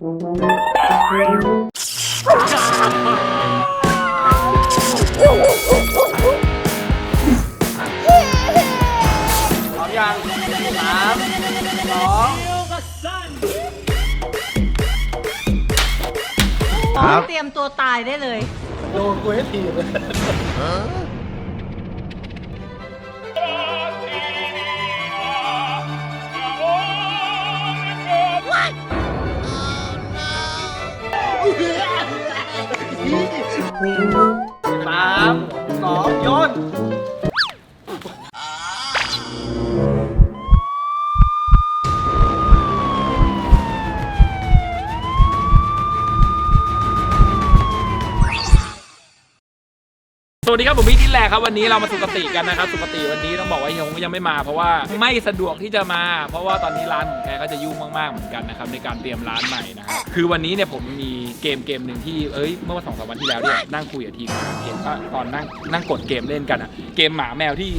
พร้อมยังสามสองครับ เตรียมตัวตายได้เลย โดนกูให้ทีบเลย สามสองโยน วัสดีครับผมพี่ทิศแลครับวันนี้เรามาสุกติกันนะครับสุกติวันนี้ต้องบอกว่าเฮียฮงก็ยังไม่มาเพราะว่าไม่สะดวกที่จะมา เพราะว่าตอนนี้ร้านของแกก็จะยุ่งมากๆเหมือนกันนะครับในการเตรียมร้านใหม่นะครับคือวันนี้เนี่ยผมมีเกมเกมหนึ่งที่เอ้ยเมื่อวันสองสามวันที่แล้วเนี่ยนั่งคุยกับทีมงานเห็นว่าตอนนั่งนั่งกดเกมเล่นกันอะเกมหมาแมวที่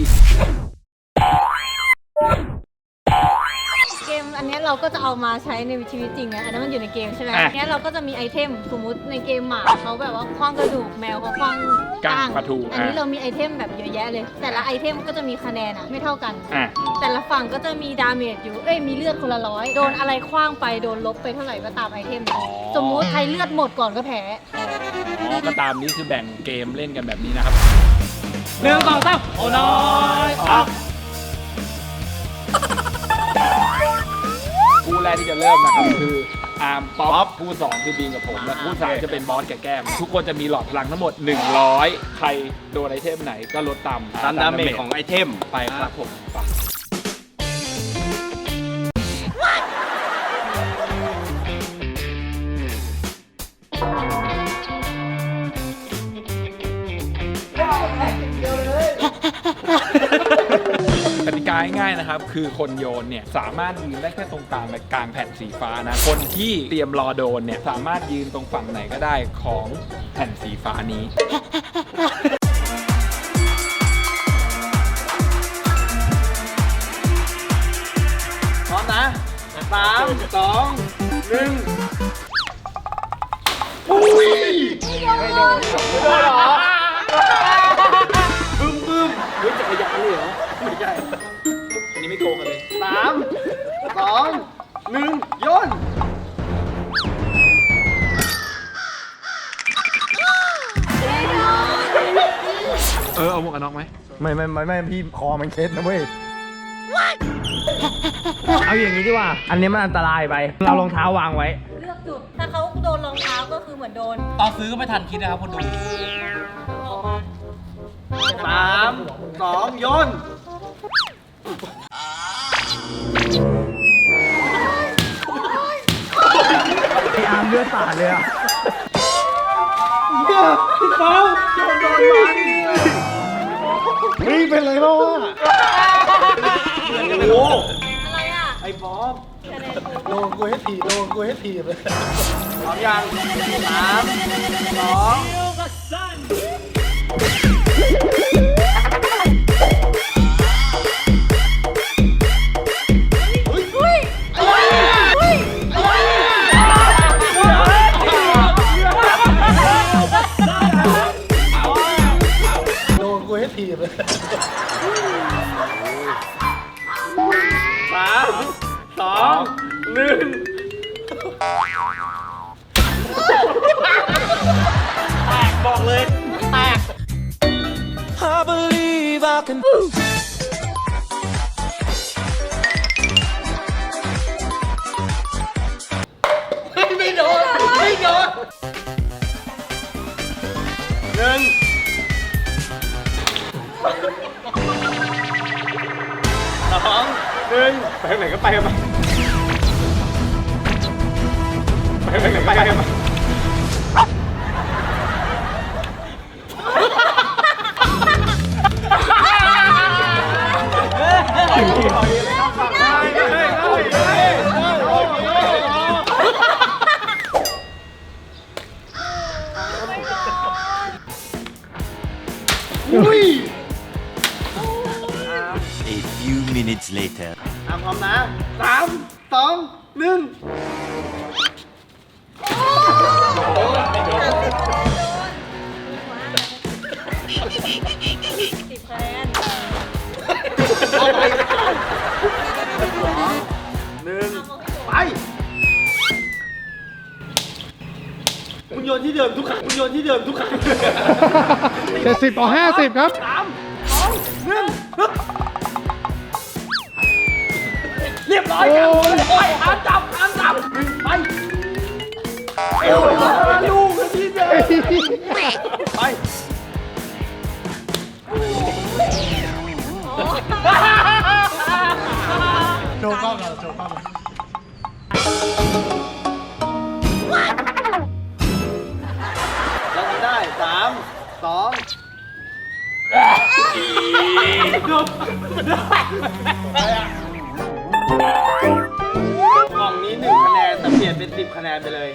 เกมอันเนี้ยเราก็จะเอามาใช้ในชีวิตจริงนะอันนั้นมันอยู่ในเกมใช่ไหมอะอันเนี้ยเราก็จะมีไอเทมสมมุติในเกมหมาเขาแบบว่าคว้างกระดูกแมวเขาคว้างก้างปลาทูอันนี้อะเรามีไอเทมแบบเยอะแยะเลย แต่ละไอเทมก็จะมีคะแนนอะไม่เท่ากัน อะ แต่ละฝั่งก็จะมีดาเมจอยู่ เอ้ย มีเลือดคนละร้อย โดนอะไรคว้างไป โดนลบไปเท่าไหร่ก็ตามไอเทมนั้นสมมุติใครเลือดหมดก่อนก็แพ้ อ๋อก็ตามนี้คือแบ่งเกมเล่นกันแบบนี้นะครับหนึ่งสองสามโอ้น้อยออก แรกที่จะเริ่มนะครับคืออาร์มป๊อปคู่สองคือบีมกับผมและคู่สามจะเป็นบอสกับแก้ม ทุกคนจะมีหลอดพลังทั้งหมด 100 ใครโดนไอเทมไหนก็ลดต่ำตามดาเมจของไอเทมไปครับผม ไปกติกาง่ายๆนะครับ คือคนโยนเนี่ยสามารถยืนได้แค่ตรงกลางและกลางแผ่นสีฟ้านะคนที่เตรียมรอโดนเนี่ยสามารถยืนตรงฝั่งไหนก็ได้ของแผ่นสีฟ้านี้ พร้อมนะสามสองหนึ่งไม่โดนเหรอามสองหนึ่งโยนเออเอาหมวกกันน็อกไหมไม่ไม่ไม่ไม่พี่คอมันเคล็ดนะเว้ย เอาอย่างนี้ดีกว่า อันนี้มันอันตรายไป เรารองเท้าวางไว้ เลือกจุด ถ้าเขาโดนรองเท้าก็คือเหมือนโดนตอนซื้อก็ไม่ทันคิดนะครับคนดูออกมาสามสองโยน เลือดสาดเลยอะเฝ้าโยนโดนมาดินี่เป็นไรบ้างวะโอ้โหอะไรอะ ไอ้บอสคะแนนคือโดนกูให้ถีบโดนกูให้ถีบเลยพร้อมยังสามสอง A few minutes later อะพร้อมนะสามสองหนึ่งโอ้ มทุกครั้งมึงโยนที่เดิมทุกครั้งเจ็ดสิบต่อห้าสิบครับ สามสองหนึ่งปึ๊บเรียบร้อยครับไปห้ามจับห้ามจับไปเอวลูกที่เดิมไปโชว์กล้องเราโชว์กล้อง กล่องนี้หนึ่งคะแนนแต่เปลี่ยนเป็นสิบคะแนนไปเลย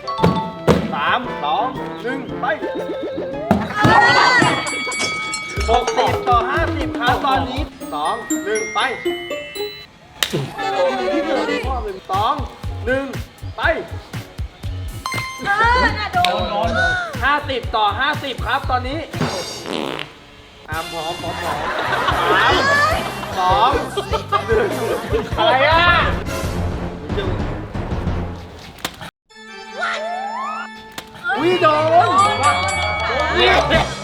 สามสองหนึ่งไปหกสิบต่อห้าสิบครับตอนนี้สองหนึ่งไปสองหนึ่งไปห้าสิบต่อห้าสิบครับตอนนี้ อามพร้อมพร้อมพร้อมสามสองหนึ่งอะไรอะวิโดน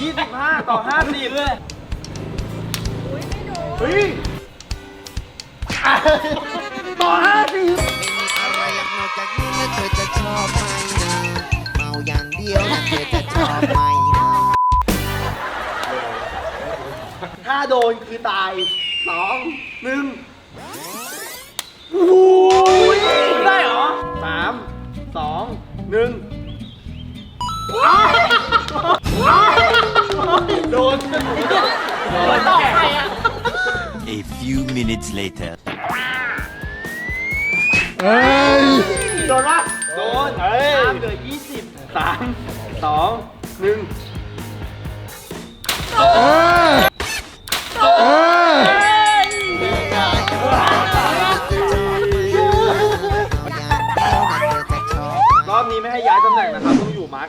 ยี่สิบห้าต่อห้าสิบเลยเฮ้ยต่อห้าสิบอะไรนอกจากนี้แล้วเธอจะชอบไหมนะเมาอย่างเดียวนะเธอจะชอบไหม ถ้าโดนคือตายสองหนึ่งโอ้ยได้เหรอสามสองหนึ่งโดนโดนต่อใครอะ A few minutes later. เอ้ย โดนปะ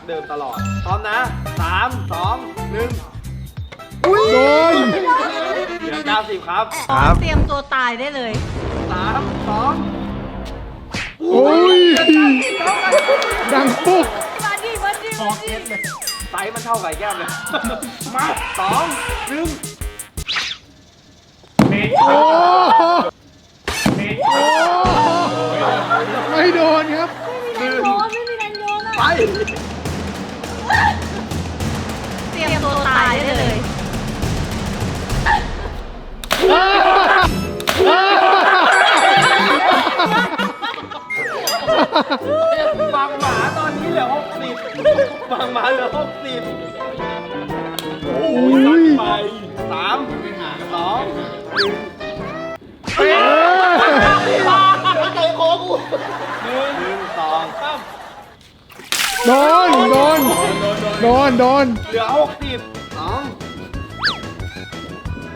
เดิมตลอด พร้อมนะสามสองหนึ่งโดนเหลือเก้าสิบครับ เตรียมตัวตายได้เลย สามสองโอ้ย ดังปุ๊บมาดิมาดิมาดิไซส์มันเท่าไก่แก้มเลย มาสองหนึ่งโอ้โอ้ไม่โดนครับโยนไม่มีแรงโยนไป บางหมาตอนนี้เหลือหกสิบบางหมาเหลือหกสิบโอ้ยไปสามสองหนึ่งเออใจคอกูหนึ่งสองสามโดน โดน โดน โดน เหลือหกสิบสอง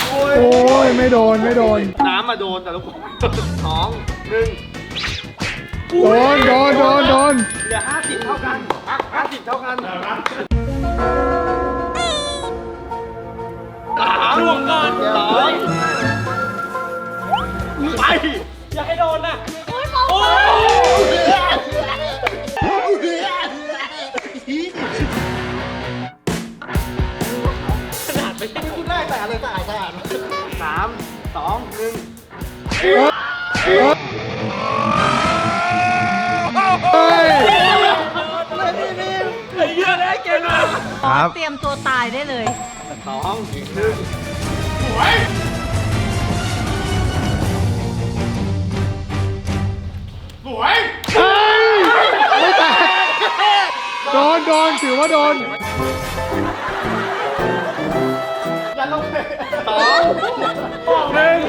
โอ้ยโอ้ยไม่โดน ไม่โดน น้ำมาโดนแต่ละคนสองหนึ่ง โดนโดนโดนโดนเหลือห้าสิบเท่ากันห้าสิบเท่ากันสามรวมกันสองไปอย่าให้โดนนะโอ้ยมองโอ้ยขนาดไปคุณแรกแต่อะไรสะอาดสะอาดสามสองหนึ่ง ครับ เตรียมตัวตายได้เลย สองหนึ่งเฮ้ยไม่แตกโดนโดนถือว่าโดนยันลงไปสองหนึ่ง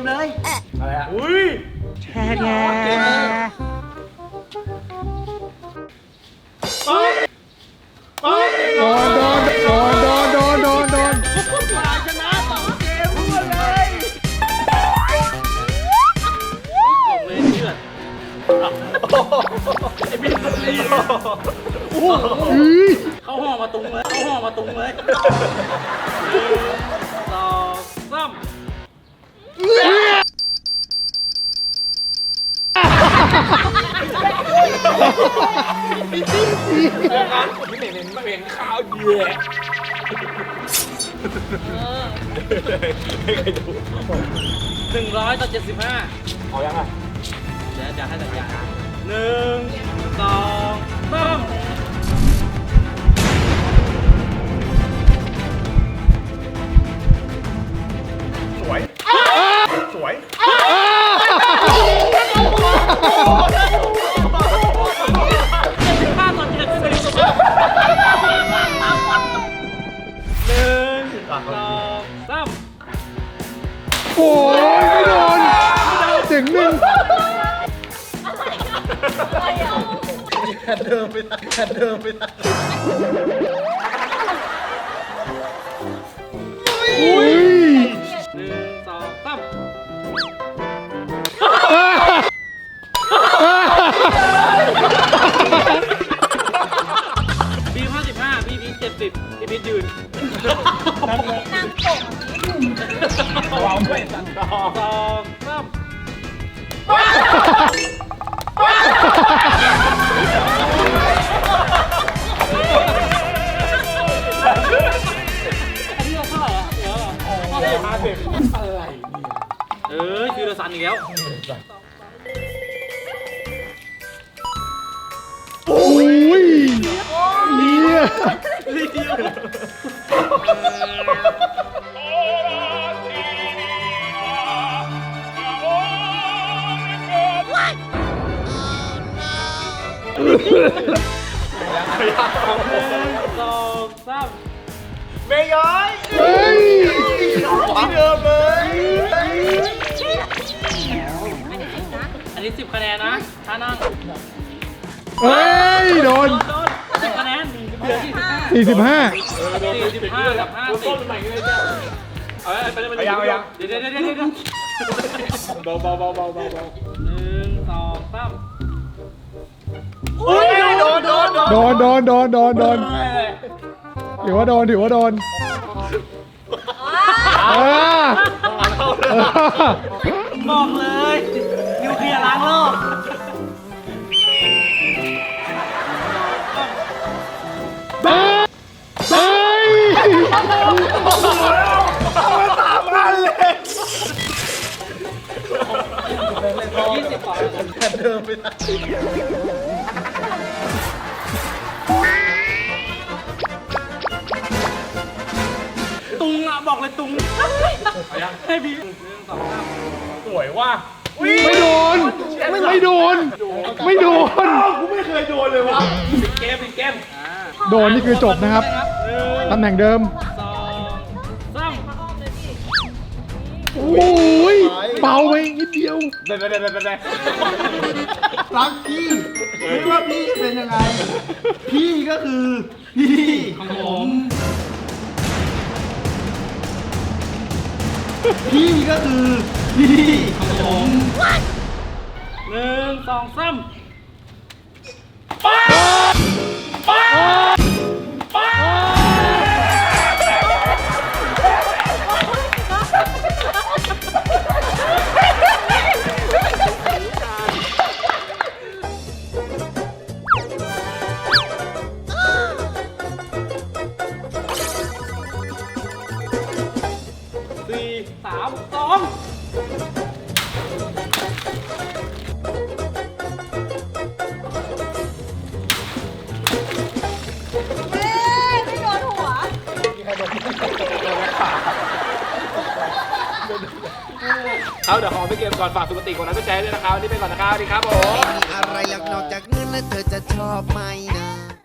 มเลย อะไรอะอุ้ยแช่แช่เกมเลยไปไปโดนโดนโดนโดนโดนโดนโดนมาชนะสองเกมพูดเลยผมเลยเชื่อไอ้พี่สุดลีโอ้โหอื้อเขาเข้าห้องมาตุงเลยเข้าห้องมาตุงเลย เยอะหนึ่งร้อยต่อเจ็ดสิบห้าเอายังอะเดี๋ยวจะให้สัญญาณหนึ่งสองสามสวย สวยห้า สามโอ้ยไม่โดนเจ๋งหนึ่งอุ้ยหนึ่งสองสาม สิบพี่พียืนนั่งโกะวางด้วยสันดอสองสามห้าสิบอะไรเอ้ยคือเราสันอีกแล้ว สองสามเมย์ย้อยเฮ้ยที่เดิมเลยอันนี้สิบคะแนนนะ ถ้านั่ง เฮ้ย โดน โดน สี่สิบห้า45สี่สิบห้ากับห้าสิบต้นใหม่เลยเนี่ยเอาไปเลยไปเอายังเอายังเดี๋ยวเดี๋ยวเดี๋ยวเดี๋ยวเบาเบาเบาเบาเบาเบาหนึ่งสองสามอุ้ยโดนโดนโดนโดนโดนโดนโดนโดนถือว่าโดนถือว่าโดนเออเออบอกเลย ว่าตุงอะบอกเลยตุงให้พี่หนึ่งสองสามสวยว่ะไม่โดน ไม่โดน ไม่โดน กูไม่เคยโดนเลยวะปิดเกมปิดเกมโดนนี่คือจบนะครับ ตำแหน่งเดิมสองสามโอ้ย เบาไปนิดเดียวเดินเดินเดินเดินเดินรักพี่ไม่ว่าพี่เป็นยังไง พี่ก็คือพี่ของผม พี่ก็คือพี่ของผมหนึ่งสองสามสี่ สามสองเอ้ยไม่โดนหัว เอาเดี๋ยวขอไปเกมก่อนฝากสุกติกดไลค์กดแชร์ด้วยนะครับวันนี่ไปก่อนนะครับสวัสดีครับผมไม่มีอะไรหรอกนอกจากเงินและเธอจะชอบไหมนะ